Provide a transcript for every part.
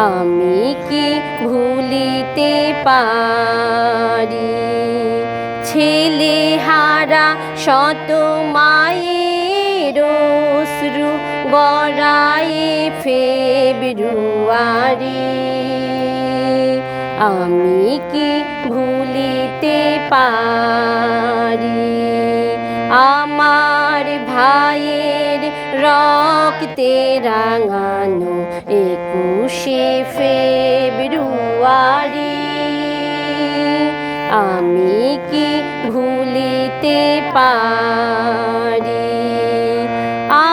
আমি কি ভুলিতে পারি? ছেলে হারা শত মায়ের অশ্রু গড়ায়ে ফেব্রুয়ারি আমি কি ভুলিতে পারি? আমার ভাইয়ের রক্তে রাঙানো একুশে ফেব্রুয়ারি। আমি কি ভুলিতে পারি?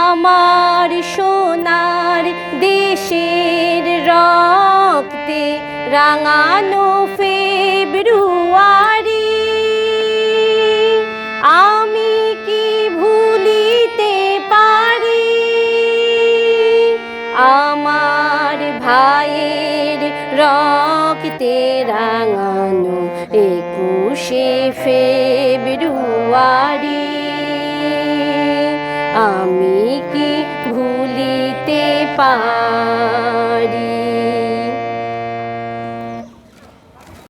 আমার সোনার দেশের রক্তে রাঙানো ফেব্রুয়ারি আমার ভাইয়ের রক্তে রাঙানো একুশে ফেব্রুয়ারি। আমি কি ভুলিতে পারি?